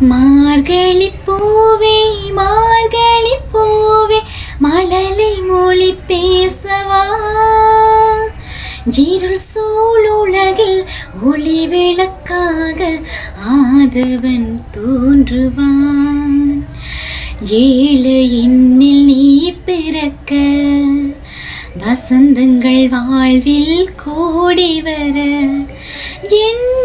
மார்கழி பூவே மார்கழி பூவே மழலை மொழி பேசவா? இருள் சூழுலகில் ஒளி விளக்காக ஆதவன் தோன்றுவான். ஏழு எண்ணில் நீ பிறக்க வசந்தங்கள் வாழ்வில் கூடி வர. என்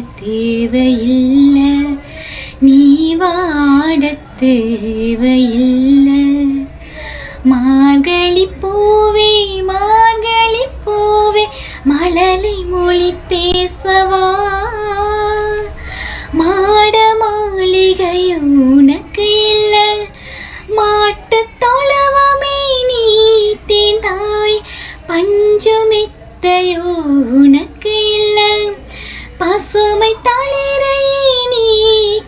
தேவையில்லை. நீ வாட தேவையில்லை. மார்கழி பூவே மார்கழி பூவே மலலை மொழி பேசவா. மாட மாளிகையும் உனக்கு இல்லை. மாட்டு தொழவமே நீ தேந்தாய் பஞ்சுமித்தையோ உனக்கு பசுமை தளிரையே நீ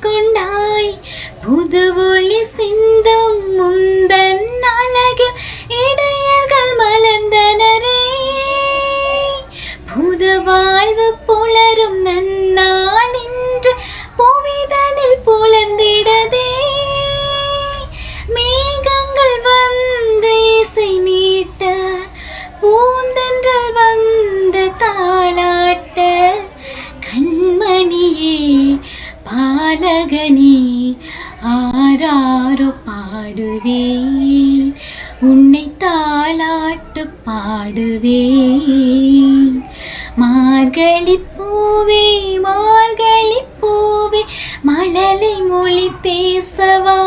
கொண்டாய். புது ஒளி சிந்தும் முந்தன் அழகில் இடையர்கள் மலர்ந்தனரே. புது வாழ்வு புலரும் நன்னா பாலகனே ஆராரோ பாடுவேன் உன்னை தாளாட்டு பாடுவேன் மார்கழி பூவே மார்கழி பூவே மழலை மொழி பேசவா